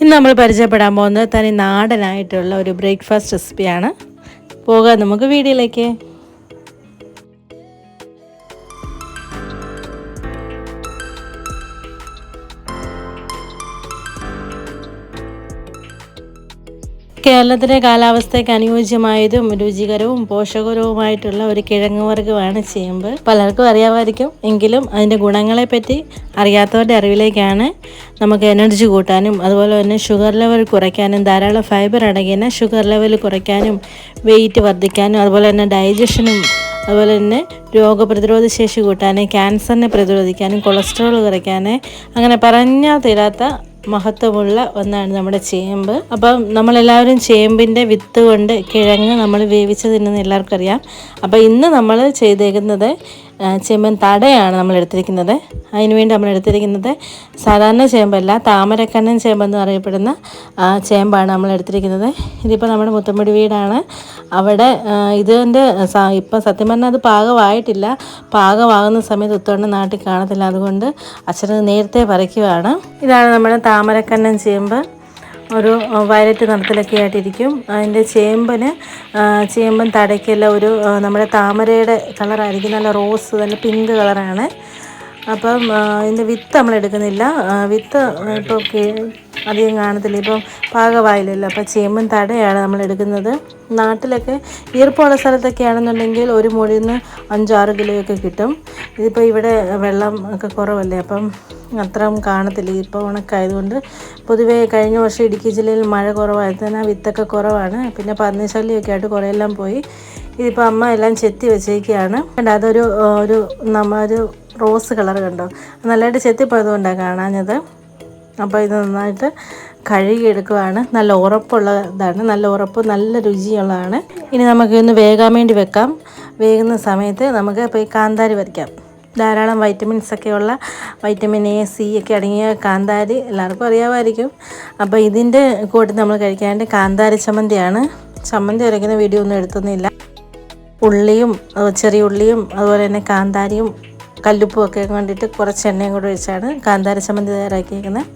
ഇന്ന് നമ്മൾ പരിചയപ്പെടാൻ പോകുന്നത് തനി നാടനായിട്ടുള്ള ഒരു ബ്രേക്ക്ഫാസ്റ്റ് റെസിപ്പിയാണ്. പോകാം നമുക്ക് വീഡിയോയിലേക്ക്. കേരളത്തിലെ കാലാവസ്ഥയ്ക്ക് അനുയോജ്യമായതും രുചികരവും പോഷകരവുമായിട്ടുള്ള ഒരു കിഴങ്ങ് വർഗമാണ് ചേമ്പ്. പലർക്കും അറിയാമായിരിക്കും. എങ്കിലും അതിന്റെ ഗുണങ്ങളെപ്പറ്റി അറിയാത്തവരുടെ അറിവിലേക്കാണ് നമുക്ക് എനർജി കൂട്ടാനും അതുപോലെ തന്നെ ഷുഗർ ലെവൽ കുറയ്ക്കാനും ധാരാളം ഫൈബർ അടങ്ങിയ ഷുഗർ ലെവൽ കുറയ്ക്കാനും വെയിറ്റ് വർദ്ധിക്കാനും അതുപോലെ തന്നെ ഡൈജഷനും അതുപോലെ തന്നെ രോഗപ്രതിരോധ ശേഷി കൂട്ടാനും ക്യാൻസറിനെ പ്രതിരോധിക്കാനും കൊളസ്ട്രോൾ കുറയ്ക്കാനും അങ്ങനെ പറഞ്ഞാൽ തീരാത്ത മഹത്വമുള്ള ഒന്നാണ് നമ്മുടെ ചേമ്പ്. അപ്പം നമ്മളെല്ലാവരും ചേമ്പിന്റെ വിത്ത് കൊണ്ട് കിഴങ്ങ് നമ്മൾ വേവിച്ച് എല്ലാവർക്കും അറിയാം. അപ്പം ഇന്ന് നമ്മൾ ചെയ്തേക്കുന്നത് ചേമ്പൻ തടയാണ് നമ്മൾ എടുത്തിരിക്കുന്നത്. അതിനുവേണ്ടി നമ്മൾ എടുത്തിരിക്കുന്നത് സാധാരണ ചേമ്പല്ല താമരക്കണ്ണൻ ചേമ്പെന്ന് അറിയപ്പെടുന്ന ചേമ്പാണ് നമ്മൾ എടുത്തിരിക്കുന്നത്. ഇതിപ്പോൾ നമ്മുടെ മുത്തമ്പടി വീടാണ്. അവിടെ ഇതിന്റെ ഇപ്പം സത്യം പറഞ്ഞാൽ അത് പാകമായിട്ടില്ല. പാകമാകുന്ന സമയത്ത് ഉത്തോണ്ട് നാട്ടിൽ കാണത്തില്ല. അതുകൊണ്ട് അച്ഛനത് നേരത്തെ പറിക്കുവാണ്. ഇതാണ് നമ്മുടെ താമരക്കണ്ണൻ ചേമ്പ്. ഒരു വയലറ്റ് നിറത്തിലൊക്കെ ആയിട്ടിരിക്കും. അതിന്റെ ചേമ്പന് ചേമ്പൻ തടയ്ക്കല്ല ഒരു നമ്മുടെ താമരയുടെ കളറായിരിക്കും. നല്ല റോസ് നല്ല പിങ്ക് കളറാണ്. അപ്പം ഇതിന്റെ വിത്ത് നമ്മൾ എടുക്കുന്നില്ല. വിത്ത് ഇപ്പോൾ അധികം കാണത്തില്ല. ഇപ്പം പാകമായില്ലല്ലോ അപ്പോൾ ചേമ്പൻ തടയാണ് നമ്മൾ എടുക്കുന്നത്. നാട്ടിലൊക്കെ ഈർപ്പമുള്ള സ്ഥലത്തൊക്കെ ആണെന്നുണ്ടെങ്കിൽ ഒരു മുടിയിൽ നിന്ന് അഞ്ചാറ് കിലോയൊക്കെ കിട്ടും. ഇതിപ്പോൾ ഇവിടെ വെള്ളം ഒക്കെ കുറവല്ലേ. അപ്പം അത്രയും കാണത്തില്ല. ഇപ്പോൾ ഉണക്കായതുകൊണ്ട് പൊതുവേ കഴിഞ്ഞ വർഷം ഇടുക്കി ജില്ലയിൽ മഴ കുറവായതിനാൽ വിത്തൊക്കെ കുറവാണ്. പിന്നെ പന്നിശല്യമൊക്കെ ആയിട്ട് കുറേയെല്ലാം പോയി. ഇതിപ്പോൾ അമ്മ എല്ലാം ചെത്തി വെച്ചേക്കാണ്. അതൊരു ഒരു നമ്മൾ ഒരു റോസ് കളർ കണ്ടോ? നല്ലതായിട്ട് ചെത്തിപ്പോയതുകൊണ്ടാണ് കാണാഞ്ഞത്. അപ്പോൾ ഇത് നന്നായിട്ട് കഴുകിയെടുക്കുകയാണ് നല്ല ഉറപ്പുള്ളതാണ്. നല്ല ഉറപ്പ് നല്ല രുചിയുള്ളതാണ്. ഇനി നമുക്ക് ഇന്ന് വേകാൻ വേണ്ടി വെക്കാം. വേകുന്ന സമയത്ത് നമുക്ക് ഈ കാന്താരി വരയ്ക്കാം. ധാരാളം വൈറ്റമിൻസ് ഒക്കെ ഉള്ള വൈറ്റമിൻ എ സി ഒക്കെ അടങ്ങിയ കാന്താരി എല്ലാവർക്കും അറിയാമായിരിക്കും. അപ്പോൾ ഇതിന്റെ കൂട്ടത്തിൽ നമ്മൾ കഴിക്കാണ്ട് കാന്താരി ചമ്മന്തിയാണ്. ചമ്മന്തി വരയ്ക്കുന്ന വീഡിയോ ഒന്നും എടുത്തൊന്നുമില്ല. ഉള്ളിയും ചെറിയ ഉള്ളിയും അതുപോലെ തന്നെ കാന്താരിയും കല്ലുപ്പും ഒക്കെ കണ്ടിട്ട് കുറച്ച് എണ്ണയും കൂടെ ഒഴിച്ചാണ് കാന്താര ചമ്മന്തി തയ്യാറാക്കിയിരിക്കുന്നത്.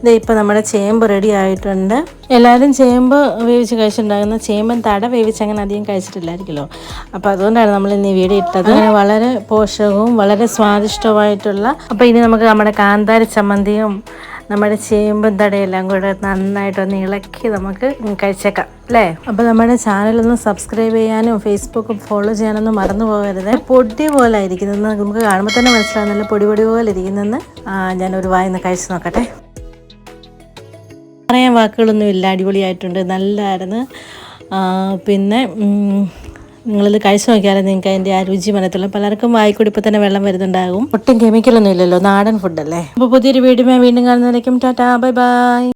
ഇത് ഇപ്പോൾ നമ്മുടെ ചേമ്പ് റെഡി ആയിട്ടുണ്ട്. എല്ലാവരും ചേമ്പ് വേവിച്ച് കഴിച്ചിട്ടുണ്ടാകുന്ന ചേമ്പൻ തട വേവിച്ച് അങ്ങനെ അധികം കഴിച്ചിട്ടില്ലായിരിക്കുമല്ലോ. അപ്പോൾ അതുകൊണ്ടാണ് നമ്മൾ ഇന്ന് ഈ വീഡിയോ ഇട്ടത്. വളരെ പോഷകവും വളരെ സ്വാദിഷ്ടവുമായിട്ടുള്ള അപ്പോൾ ഇനി നമുക്ക് നമ്മുടെ കാന്താര ചമ്മന്തിയും നമ്മുടെ ചേമ്പും തടയെല്ലാം കൂടെ നന്നായിട്ടൊന്ന് ഇളക്കി നമുക്ക് കഴിച്ചേക്കാം അല്ലേ? അപ്പോൾ നമ്മുടെ ചാനലൊന്ന് സബ്സ്ക്രൈബ് ചെയ്യാനും ഫേസ്ബുക്ക് ഫോളോ ചെയ്യാനൊന്നും മറന്നു പോകരുത്. പൊടി പോലെ ഇരിക്കുന്നത് നമുക്ക് കാണുമ്പോൾ തന്നെ മനസ്സിലാകുന്നില്ല പൊടി പൊടി പോലെ ഇരിക്കുന്നെന്ന്. ഞാനൊരു വായിന്ന് കഴിച്ചു നോക്കട്ടെ. പറയാൻ വാക്കുകളൊന്നും ഇല്ല. അടിപൊളിയായിട്ടുണ്ട്. നല്ലതായിരുന്നു പിന്നെ നിങ്ങളിത് കഴിച്ചു നോക്കിയാലേ നിങ്ങൾക്ക് അതിന്റെ ആ രുചി മനത്തുള്ളൂ പലർക്കും വായിക്കുടിപ്പോൾ തന്നെ വെള്ളം വരുന്നുണ്ടാകും. ഒട്ടും കെമിക്കലൊന്നും ഇല്ലല്ലോ നാടൻ ഫുഡല്ലേ അപ്പോൾ പുതിയൊരു വീഡിയോ വീണ്ടും കാണുന്നതിലേക്കും ടാറ്റാ ബൈ ബൈ.